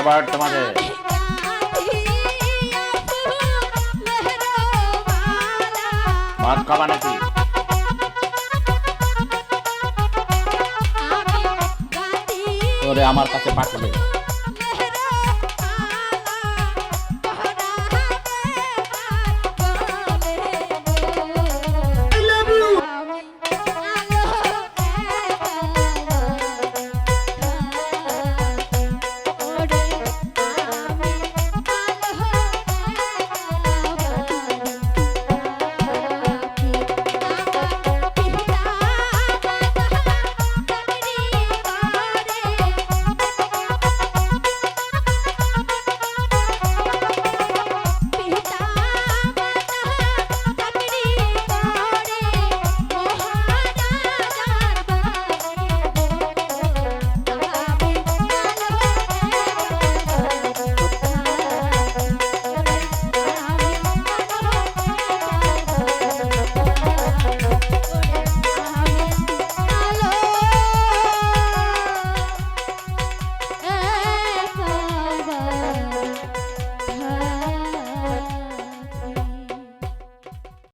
সবার তোমাদের। ভাত খাবা নাকি ওরে আমার কাছে পাঠাবে